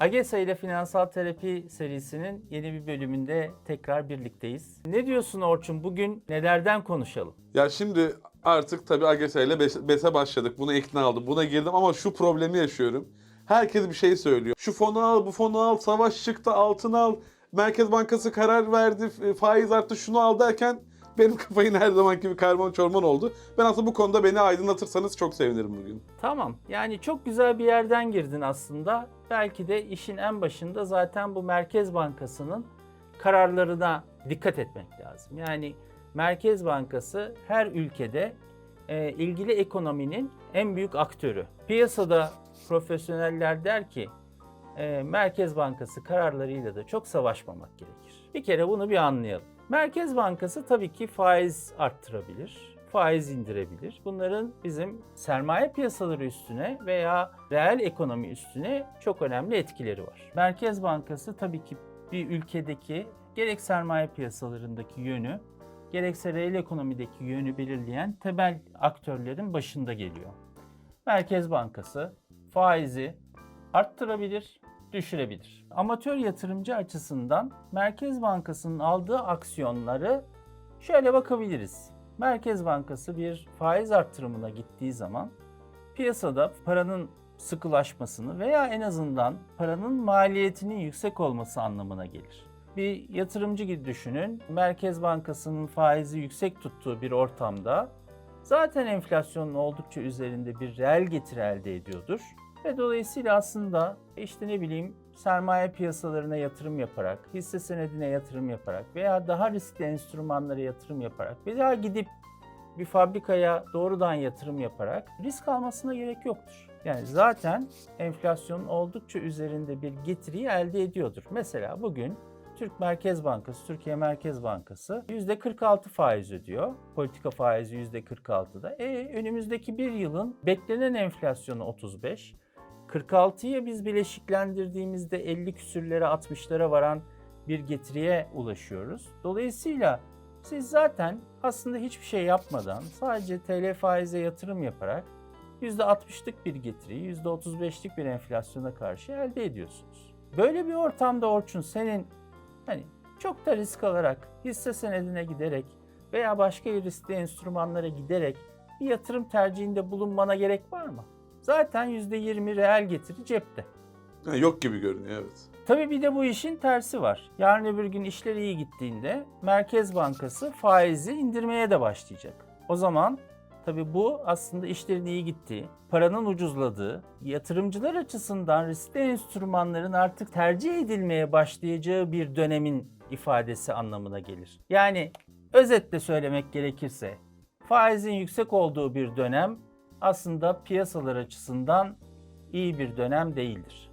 AGESA ile Finansal Terapi serisinin yeni bir bölümünde tekrar birlikteyiz. Ne diyorsun Orçun? Bugün nelerden konuşalım? Ya şimdi artık tabii AGS ile BES- BES'e başladık. Buna ikna aldım. Buna girdim ama şu problemi yaşıyorum. Herkes bir şey söylüyor. Şu fonu al, bu fonu al, savaş çıktı, altın al. Merkez Bankası karar verdi, faiz arttı, şunu al derken benim kafayı her zamanki gibi karman çorman oldu. Ben aslında bu konuda beni aydınlatırsanız çok sevinirim bugün. Tamam. Yani çok güzel bir yerden girdin aslında. Belki de işin en başında zaten bu Merkez Bankası'nın kararlarına dikkat etmek lazım. Yani Merkez Bankası her ülkede e, ilgili ekonominin en büyük aktörü. Piyasada profesyoneller der ki e, Merkez Bankası kararlarıyla da çok savaşmamak gerekir. Bir kere bunu bir anlayalım. Merkez Bankası tabii ki faiz arttırabilir, faiz indirebilir. Bunların bizim sermaye piyasaları üstüne veya reel ekonomi üstüne çok önemli etkileri var. Merkez Bankası tabii ki bir ülkedeki gerek sermaye piyasalarındaki yönü, gerekse reel ekonomideki yönü belirleyen temel aktörlerin başında geliyor. Merkez Bankası faizi arttırabilir, düşürebilir. Amatör yatırımcı açısından Merkez Bankası'nın aldığı aksiyonları şöyle bakabiliriz. Merkez Bankası bir faiz arttırımına gittiği zaman piyasada paranın sıkılaşmasını veya en azından paranın maliyetinin yüksek olması anlamına gelir. Bir yatırımcı gibi düşünün. Merkez Bankası'nın faizi yüksek tuttuğu bir ortamda zaten enflasyonun oldukça üzerinde bir reel getiri elde ediyordur. Ve dolayısıyla aslında işte ne bileyim sermaye piyasalarına yatırım yaparak, hisse senedine yatırım yaparak veya daha riskli enstrümanlara yatırım yaparak veya gidip bir fabrikaya doğrudan yatırım yaparak risk almasına gerek yoktur. Yani zaten enflasyonun oldukça üzerinde bir getiriyi elde ediyordur. Mesela bugün Türk Merkez Bankası, Türkiye Merkez Bankası %46 faiz ödüyor. Politika faizi %46'da. E önümüzdeki bir yılın beklenen enflasyonu 35. 46'yı biz bileşiklendirdiğimizde 50 küsürlere 60'lara varan bir getiriye ulaşıyoruz. Dolayısıyla siz zaten aslında hiçbir şey yapmadan sadece TL faize yatırım yaparak %60'lık bir getiriyi %35'lik bir enflasyona karşı elde ediyorsunuz. Böyle bir ortamda Orçun senin hani çok da risk alarak hisse senedine giderek veya başka riskli enstrümanlara giderek bir yatırım tercihinde bulunmana gerek var mı? Zaten %20 reel getiri cepte. Ha, yok gibi görünüyor evet. Tabii bir de bu işin tersi var. Yarın öbür gün işler iyi gittiğinde Merkez Bankası faizi indirmeye de başlayacak. O zaman tabii bu aslında işlerin iyi gittiği, paranın ucuzladığı, yatırımcılar açısından riskli enstrümanların artık tercih edilmeye başlayacağı bir dönemin ifadesi anlamına gelir. Yani özetle söylemek gerekirse faizin yüksek olduğu bir dönem aslında piyasalar açısından iyi bir dönem değildir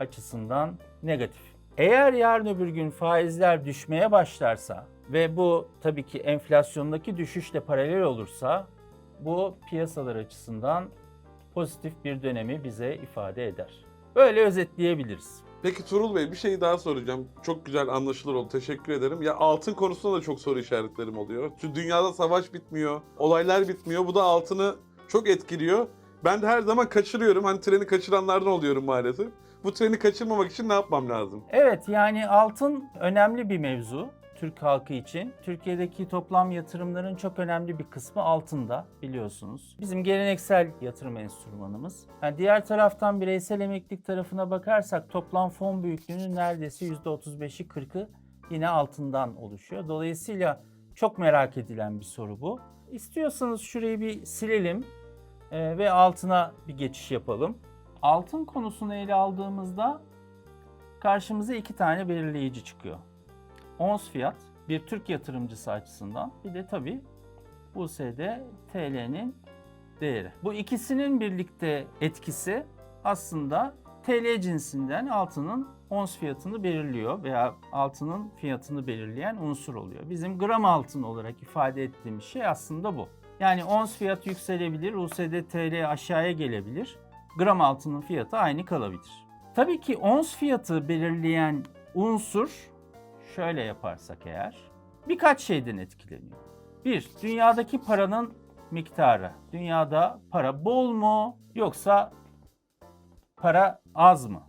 açısından negatif. Eğer yarın öbür gün faizler düşmeye başlarsa ve bu tabii ki enflasyondaki düşüşle paralel olursa bu piyasalar açısından pozitif bir dönemi bize ifade eder. Böyle özetleyebiliriz. Peki Turul Bey bir şey daha soracağım. Çok güzel anlaşılır oldu. Teşekkür ederim. Ya altın konusunda da çok soru işaretlerim oluyor. Çünkü dünyada savaş bitmiyor. Olaylar bitmiyor. Bu da altını çok etkiliyor. Ben de her zaman kaçırıyorum. Hani treni kaçıranlardan oluyorum maalesef. Bu treni kaçırmamak için ne yapmam lazım? Evet yani altın önemli bir mevzu Türk halkı için. Türkiye'deki toplam yatırımların çok önemli bir kısmı altında biliyorsunuz. Bizim geleneksel yatırım enstrümanımız. Yani diğer taraftan bireysel emeklilik tarafına bakarsak toplam fon büyüklüğünün neredeyse %35'i 40'ı yine altından oluşuyor. Dolayısıyla çok merak edilen bir soru bu. İstiyorsanız şurayı bir silelim e, ve altına bir geçiş yapalım. Altın konusunu ele aldığımızda karşımıza iki tane belirleyici çıkıyor. Ons fiyat bir Türk yatırımcısı açısından bir de tabii USD TL'nin değeri. Bu ikisinin birlikte etkisi aslında TL cinsinden altının ons fiyatını belirliyor veya altının fiyatını belirleyen unsur oluyor. Bizim gram altın olarak ifade ettiğimiz şey aslında bu. Yani ons fiyat yükselebilir, USD TL aşağıya gelebilir. Gram altının fiyatı aynı kalabilir. Tabii ki ons fiyatı belirleyen unsur şöyle yaparsak eğer birkaç şeyden etkileniyor. Bir, dünyadaki paranın miktarı. Dünyada para bol mu yoksa para az mı?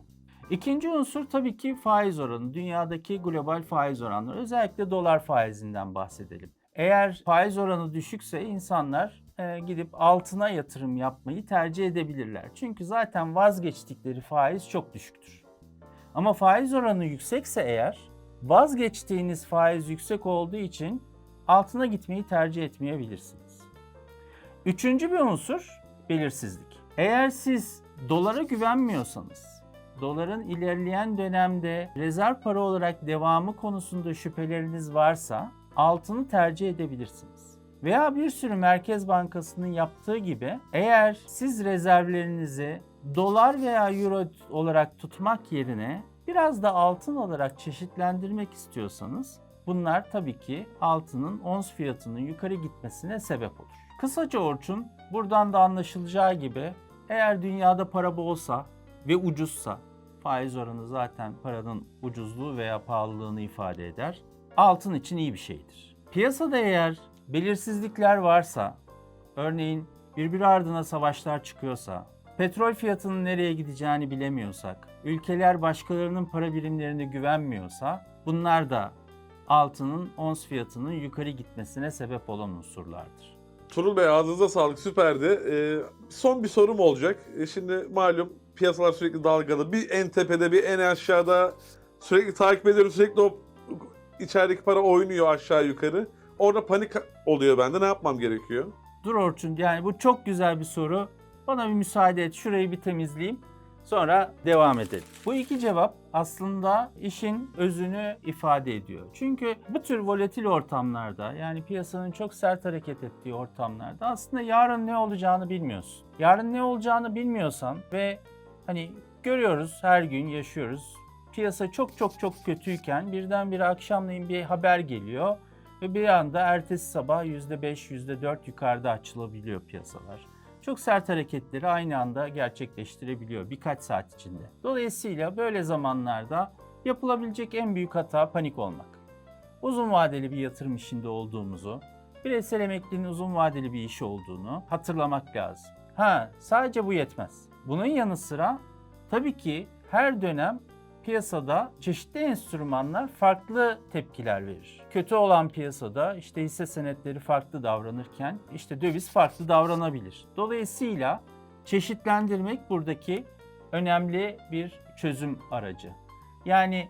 İkinci unsur tabii ki faiz oranı. Dünyadaki global faiz oranları. Özellikle dolar faizinden bahsedelim. Eğer faiz oranı düşükse insanlar e, gidip altına yatırım yapmayı tercih edebilirler. Çünkü zaten vazgeçtikleri faiz çok düşüktür. Ama faiz oranı yüksekse eğer vazgeçtiğiniz faiz yüksek olduğu için altına gitmeyi tercih etmeyebilirsiniz. Üçüncü bir unsur belirsizlik. Eğer siz dolara güvenmiyorsanız, doların ilerleyen dönemde rezerv para olarak devamı konusunda şüpheleriniz varsa altını tercih edebilirsiniz. Veya bir sürü Merkez Bankası'nın yaptığı gibi eğer siz rezervlerinizi dolar veya euro olarak tutmak yerine biraz da altın olarak çeşitlendirmek istiyorsanız bunlar tabii ki altının ons fiyatının yukarı gitmesine sebep olur. Kısaca Orçun buradan da anlaşılacağı gibi eğer dünyada para bolsa ve ucuzsa faiz oranı zaten paranın ucuzluğu veya pahalılığını ifade eder. Altın için iyi bir şeydir. Piyasada eğer belirsizlikler varsa, örneğin birbiri ardına savaşlar çıkıyorsa, petrol fiyatının nereye gideceğini bilemiyorsak, ülkeler başkalarının para birimlerine güvenmiyorsa bunlar da altının ons fiyatının yukarı gitmesine sebep olan unsurlardır. Turul Bey ağzınıza sağlık süperdi. Ee, son bir sorum olacak. E, şimdi malum piyasalar sürekli dalgalı. Bir en tepede bir en aşağıda sürekli takip ediyoruz. Sürekli o içerideki para oynuyor aşağı yukarı. Orada panik oluyor bende. Ne yapmam gerekiyor? Dur Orçun yani bu çok güzel bir soru. Bana bir müsaade et şurayı bir temizleyeyim. Sonra devam edelim. Bu iki cevap aslında işin özünü ifade ediyor. Çünkü bu tür volatil ortamlarda yani piyasanın çok sert hareket ettiği ortamlarda aslında yarın ne olacağını bilmiyorsun. Yarın ne olacağını bilmiyorsan ve hani görüyoruz her gün yaşıyoruz. Piyasa çok çok çok kötüyken birdenbire akşamleyin bir haber geliyor ve bir anda ertesi sabah %5, %4 yukarıda açılabiliyor piyasalar. Çok sert hareketleri aynı anda gerçekleştirebiliyor birkaç saat içinde. Dolayısıyla böyle zamanlarda yapılabilecek en büyük hata panik olmak. Uzun vadeli bir yatırım işinde olduğumuzu, bireysel emekliliğin uzun vadeli bir iş olduğunu hatırlamak lazım. Ha, sadece bu yetmez. Bunun yanı sıra tabii ki her dönem piyasada çeşitli enstrümanlar farklı tepkiler verir. Kötü olan piyasada işte hisse senetleri farklı davranırken işte döviz farklı davranabilir. Dolayısıyla çeşitlendirmek buradaki önemli bir çözüm aracı. Yani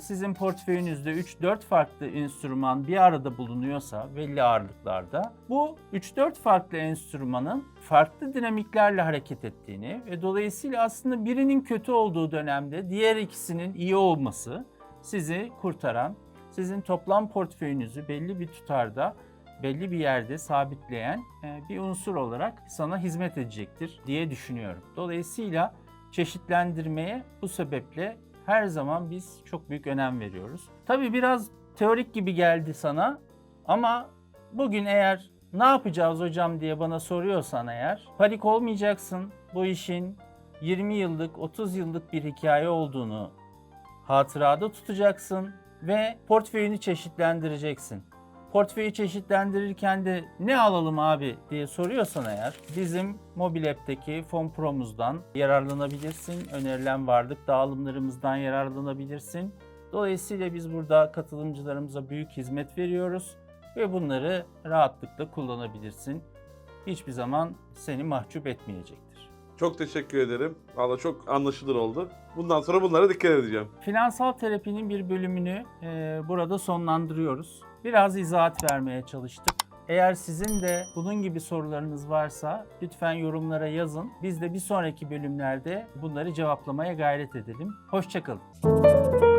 sizin portföyünüzde 3-4 farklı enstrüman bir arada bulunuyorsa belli ağırlıklarda bu 3-4 farklı enstrümanın farklı dinamiklerle hareket ettiğini ve dolayısıyla aslında birinin kötü olduğu dönemde diğer ikisinin iyi olması sizi kurtaran, sizin toplam portföyünüzü belli bir tutarda belli bir yerde sabitleyen e, bir unsur olarak sana hizmet edecektir diye düşünüyorum. Dolayısıyla çeşitlendirmeye bu sebeple her zaman biz çok büyük önem veriyoruz. Tabii biraz teorik gibi geldi sana ama bugün eğer ne yapacağız hocam diye bana soruyorsan eğer panik olmayacaksın. Bu işin 20 yıllık, 30 yıllık bir hikaye olduğunu hatırada tutacaksın ve portföyünü çeşitlendireceksin. Portföyü çeşitlendirirken de ne alalım abi diye soruyorsan eğer bizim mobil app'teki Fon Pro'muzdan yararlanabilirsin. Önerilen varlık dağılımlarımızdan yararlanabilirsin. Dolayısıyla biz burada katılımcılarımıza büyük hizmet veriyoruz ve bunları rahatlıkla kullanabilirsin. Hiçbir zaman seni mahcup etmeyecektir. Çok teşekkür ederim. Valla çok anlaşılır oldu. Bundan sonra bunlara dikkat edeceğim. Finansal terapinin bir bölümünü e, burada sonlandırıyoruz. Biraz izahat vermeye çalıştık. Eğer sizin de bunun gibi sorularınız varsa lütfen yorumlara yazın. Biz de bir sonraki bölümlerde bunları cevaplamaya gayret edelim. Hoşçakalın.